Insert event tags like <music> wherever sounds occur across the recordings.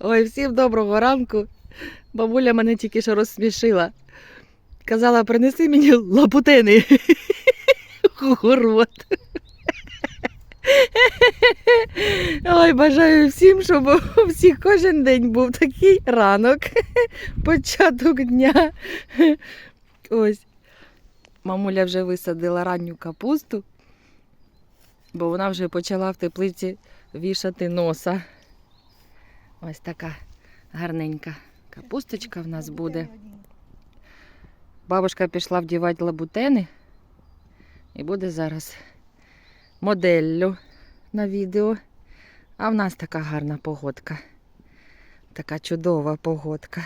Ой, всім доброго ранку. Бабуля мене тільки що розсмішила. Казала, принеси мені лапутини город. Ой, бажаю всім, щоб у всіх кожен день був такий ранок, початок дня. Ось. Мамуля вже висадила ранню капусту, бо вона вже почала в теплиці вішати носа. Ось така гарненька капусточка в нас буде. Бабушка пішла вдівати лабутени і буде зараз моделлю на відео. А в нас така гарна погодка. Така чудова погодка.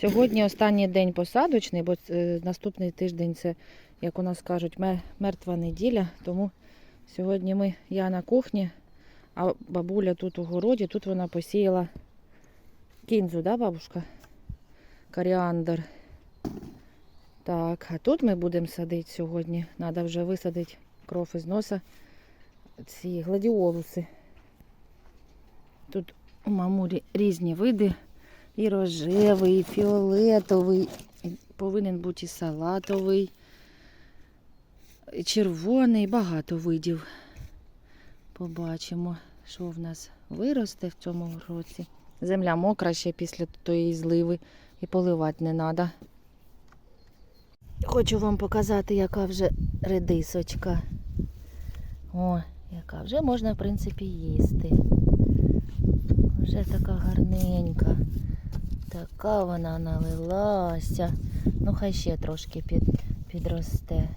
Сьогодні останній день посадочний, бо е, наступний тиждень це, як у нас кажуть, мертва неділя. Тому сьогодні ми, я на кухні, а бабуля тут у городі, тут вона посіяла кінзу, да, бабушка? Коріандр. Так, а тут ми будемо садити сьогодні. Треба вже висадити кров із носа. Ці гладіолуси. Тут у мамулі різні види. І рожевий, і фіолетовий, і повинен бути і салатовий, і червоний, багато видів. Побачимо, що в нас виросте в цьому році. Земля мокра ще після тої зливи і поливати не треба. Хочу вам показати, яка вже редисочка. О, яка вже можна, в принципі, їсти. Вже така гарненька. Така вона налилася. Ну, хай ще трошки під, підросте.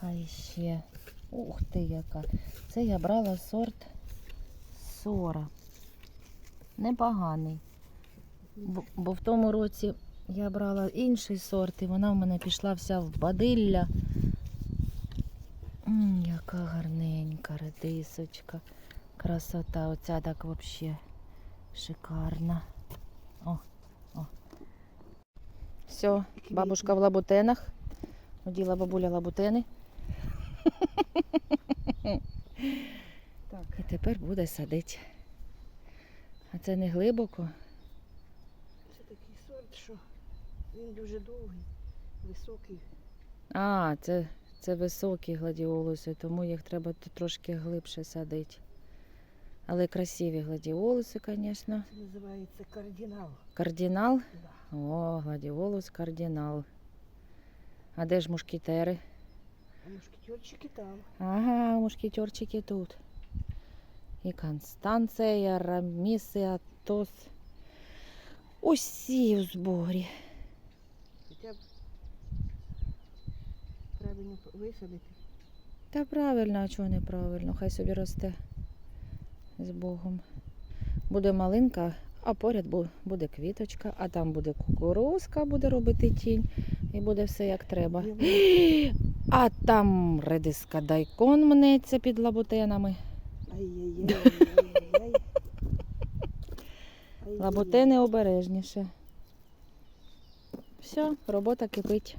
Хай ще. Ух ти яка. Це я брала сорт сора. Непоганий. Бо, бо в тому році я брала інший сорт, і вона в мене пішла вся в бадилля. М, яка гарненька редисочка. Красота. Оця так взагалі шикарна. О, о. Все, бабушка в лабутенах. Оділа бабуля лабутени. Так, І тепер буде садити. А це не глибоко. це такий сорт, що він дуже довгий, високий. А, це, це високі гладіолуси, тому їх треба трошки глибше садити. Але красиві гладіолуси, звісно. Це називається кардинал. Кардинал. Да. О, гладіолус кардинал. А де ж мушкетери? А мушкетерчики там. Ага, мушкетерчики тут. І Констанція, Раміс, і Атос. Усі у зборі. Хоча б правильно висадити. Та правильно, а чого неправильно? Хай собі росте з Богом. Буде малинка, а поряд буде квіточка, а там буде кукурузка, буде робити тінь. І буде все як треба. А там редиска дайкон мнеться під лабутенами. Лабутени обережніше. Все, робота кипить.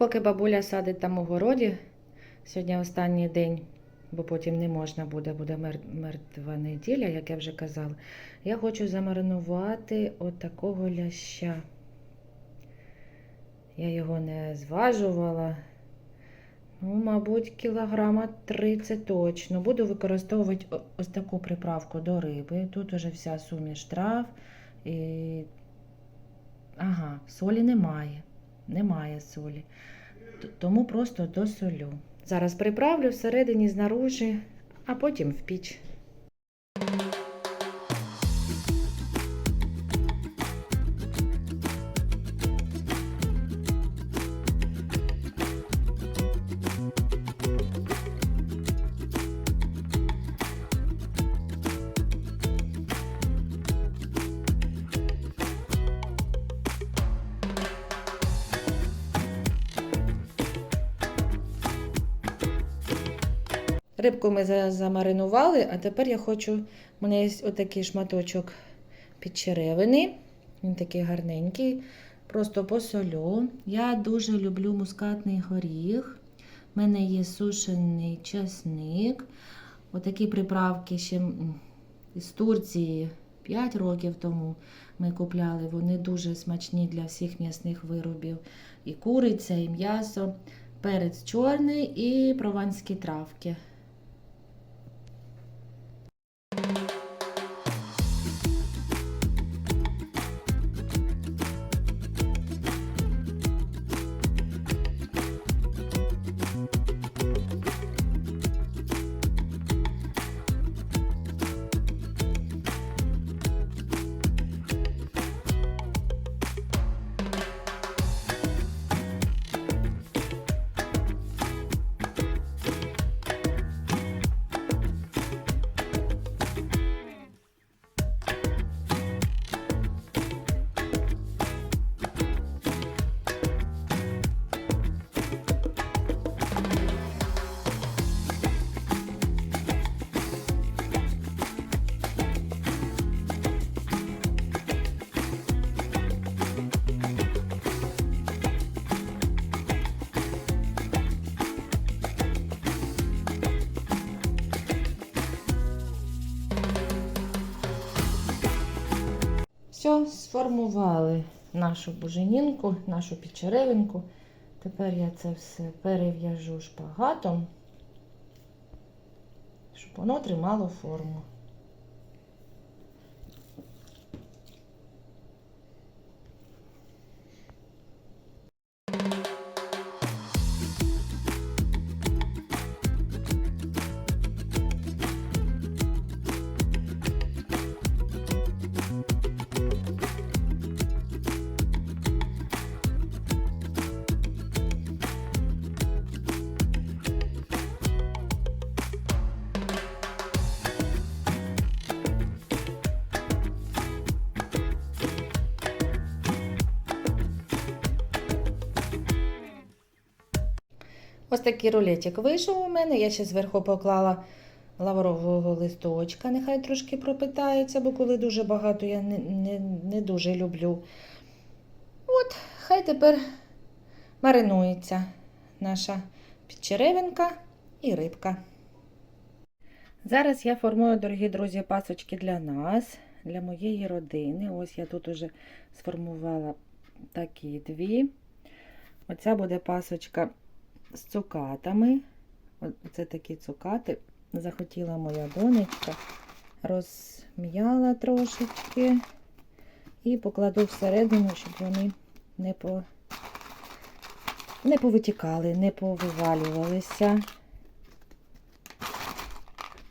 Поки бабуля садить там у городі, сьогодні останній день, бо потім не можна буде, буде мертва неділя, як я вже казала. Я хочу замаринувати от ляща. Я його не зважувала. Ну, мабуть, кілограма 30 точно. Буду використовувати ось таку приправку до риби. Тут уже вся суміш трав. І... Ага, солі немає. Немає солі. Тому просто досолю. Зараз приправлю всередині, знаружи, а потім в піч. Рибку ми замаринували, а тепер я хочу. У мене є отакий шматочок підчеревини. Він такий гарненький. Просто посолю. Я дуже люблю мускатний горіх. У мене є сушений часник. Отакі приправки ще з Турції 5 років тому ми купляли. Вони дуже смачні для всіх м'ясних виробів. І куриця, і м'ясо, перець чорний і прованські травки. Сформували нашу буженінку, нашу підчеревинку. Тепер я це все перев'яжу шпагатом, щоб воно тримало форму. Ось такий рулетик вийшов у мене. Я ще зверху поклала лаврового листочка, нехай трошки пропитається, бо коли дуже багато, я не, не, не дуже люблю. От, хай тепер маринується наша підчеревинка і рибка. Зараз я формую, дорогі друзі, пасочки для нас, для моєї родини. Ось я тут уже сформувала такі дві. Оця буде пасочка з цукатами. Оце такі цукати. Захотіла моя донечка. Розм'яла трошечки і покладу всередину, щоб вони не, по... не повитікали, не повивалювалися.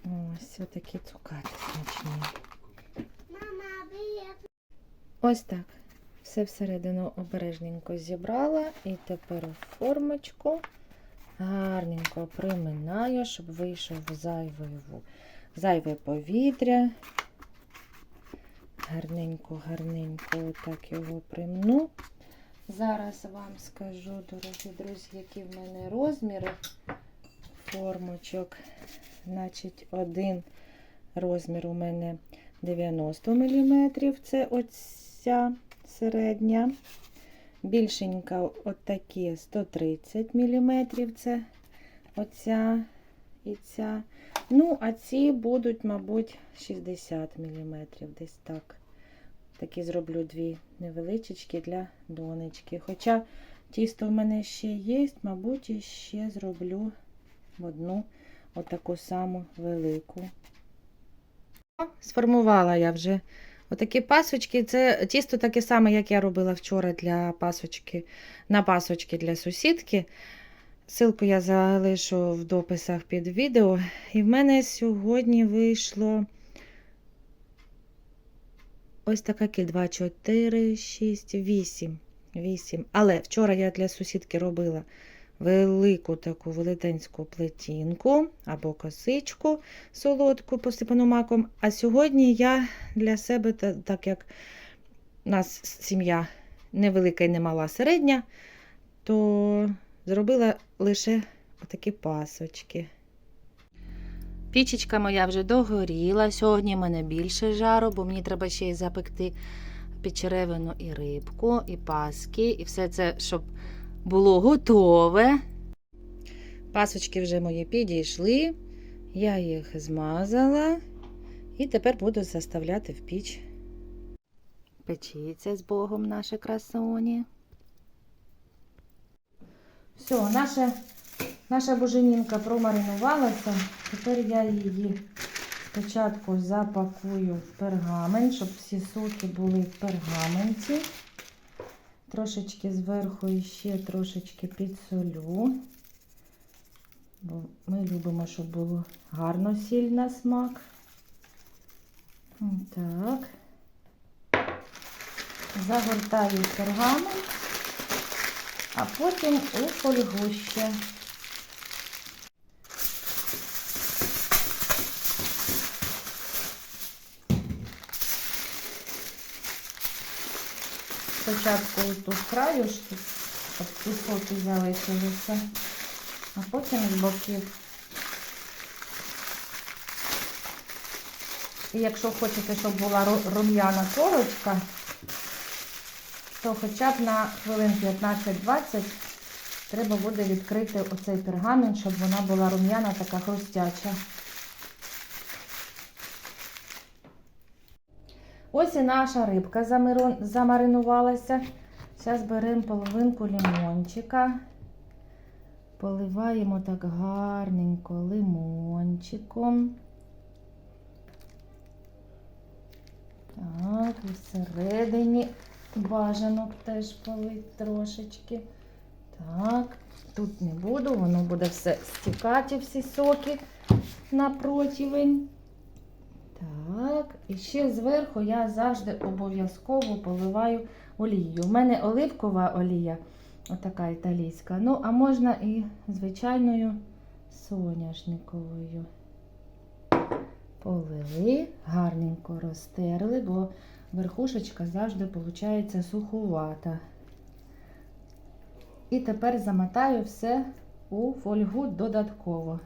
Ось отакі цукати смачні. Ось так. Все всередину обережненько зібрала і тепер у формочку гарненько приминаю, щоб вийшов зайвий, зайве повітря. Гарненько, гарненько отак його примну. Зараз вам скажу, дорогі друзі, які в мене розміри формочок. Значить, один розмір у мене 90 мм. Це оця середня. Більшенька отакі 130 мм. Це оця і ця. Ну, а ці будуть, мабуть, 60 мм. Десь так. Такі зроблю дві невеличкі для донечки. Хоча тісто в мене ще є, мабуть, і ще зроблю одну отаку саму велику. Сформувала я вже отакі пасочки. Це тісто таке саме, як я робила вчора для пасочки, на пасочки для сусідки. Ссылку я залишу в дописах під відео. І в мене сьогодні вийшло ось така кіль 2, 4, 6, 8. 8. Але вчора я для сусідки робила велику таку велетенську плетінку або косичку солодку, посипану маком. А сьогодні я для себе, так як у нас сім'я невелика і не мала середня, то зробила лише отакі пасочки. Пічечка моя вже догоріла. Сьогодні в мене більше жару, бо мені треба ще й запекти печеревину і рибку, і паски, і все це, щоб було готове. Пасочки вже мої підійшли. Я їх змазала і тепер буду заставляти в піч. Печіться з Богом наші красуні. Все, наша, наша буженінка промаринувалася. Тепер я її спочатку запакую в пергамент, щоб всі соки були в пергаменті. Трошечки зверху ще трошечки підсолю. Бо ми любимо, щоб було гарно сіль на смак. Так. Загортаю пергамент, а потім у фольгу ще. Спочатку тут краюшки, щоб соки залишилися, а потім з боків. І якщо хочете, щоб була рум'яна корочка, то хоча б на хвилин 15-20 треба буде відкрити оцей пергамент, щоб вона була рум'яна, така хрустяча. Ось і наша рибка замаринувалася. Зараз беремо половинку лимончика. Поливаємо так гарненько лимончиком. Так, і всередині бажано теж полить трошечки. Так, тут не буду, воно буде все стікати, всі соки на противень. Так, і ще зверху я завжди обов'язково поливаю олією. У мене оливкова олія, отака італійська. Ну, а можна і звичайною соняшниковою. Полили, гарненько розтерли, бо верхушечка завжди виходить сухувата. І тепер замотаю все у фольгу додатково.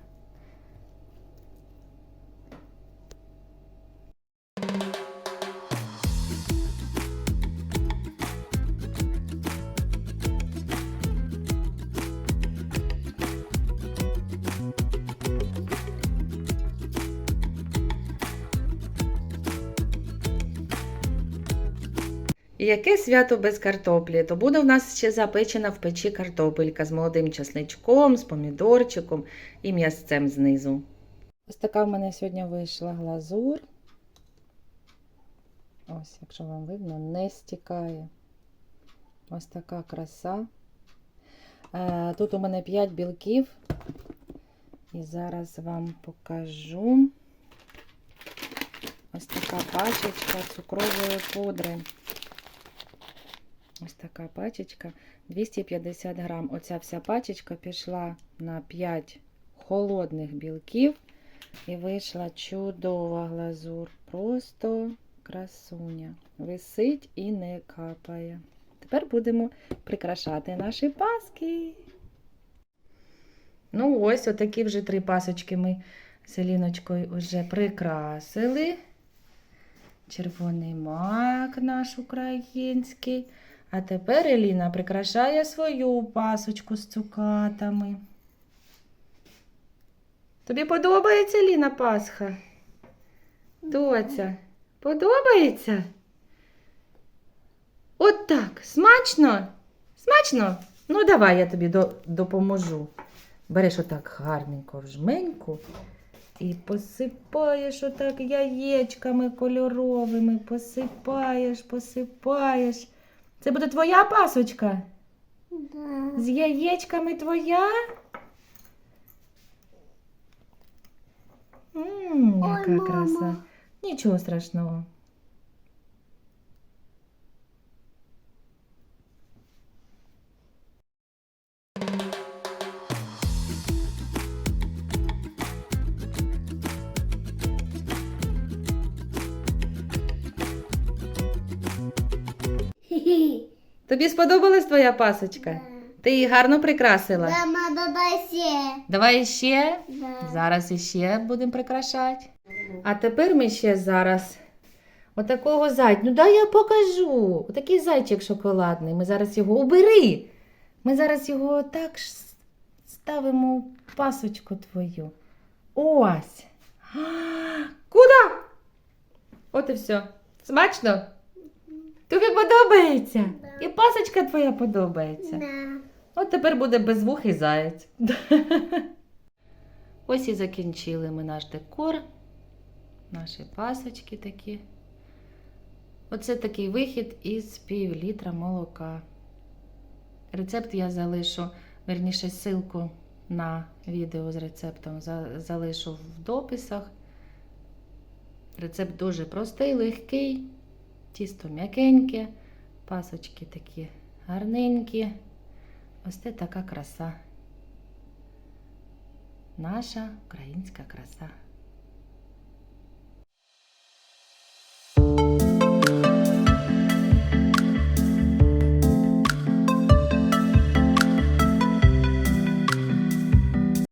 І Яке свято без картоплі? То буде в нас ще запечена в печі картопелька з молодим часничком, з помідорчиком і м'ясцем знизу. Ось така в мене сьогодні вийшла глазур. Ось, якщо вам видно, не стікає. Ось така краса. Е, Тут у мене 5 білків. І зараз вам покажу. Ось така пачечка цукрової пудри. Ось така пачечка 250 грам. Оця вся пачечка пішла на 5 холодних білків. І вийшла чудова глазур. Просто красуня. Висить і не капає. Тепер будемо прикрашати наші паски. Ну, ось отакі вже три пасочки ми з Еліночкою вже прикрасили. Червоний мак наш український. А тепер Еліна прикрашає свою пасочку з цукатами. Тобі подобається Еліна Пасха? Доця, подобається? От так, смачно? Смачно? Ну, давай я тобі до- допоможу. Береш отак гарненько в жменьку і посипаєш отак яєчками кольоровими. Посипаєш, посипаєш. Це буде твоя пасочка? Да. З яєчками твоя? Ммм, Ой, яка мама. краса. Нічого страшного. Тобі сподобалась твоя пасочка? Ти її гарно прикрасила? Мама, давай ще. Давай ще. Да. Зараз іще будемо прикрашати. А тепер ми ще зараз отакого зайця. Ну дай я покажу. Отакий зайчик шоколадний. Ми зараз його убери. Ми зараз його так ставимо в пасочку твою. Ось. А, <gasps> Куди? От і все. Смачно? Тобі подобається? І пасочка твоя подобається. Да. От тепер буде безвухий заєць. <laughs> Ось і закінчили ми наш декор. Наші пасочки такі. Оце такий вихід із пів літра молока. Рецепт я залишу, верніше, ссылку на відео з рецептом залишу в дописах. Рецепт дуже простий, легкий, тісто м'якеньке, пасочки такі гарненькі. Ось це така краса. Наша українська краса.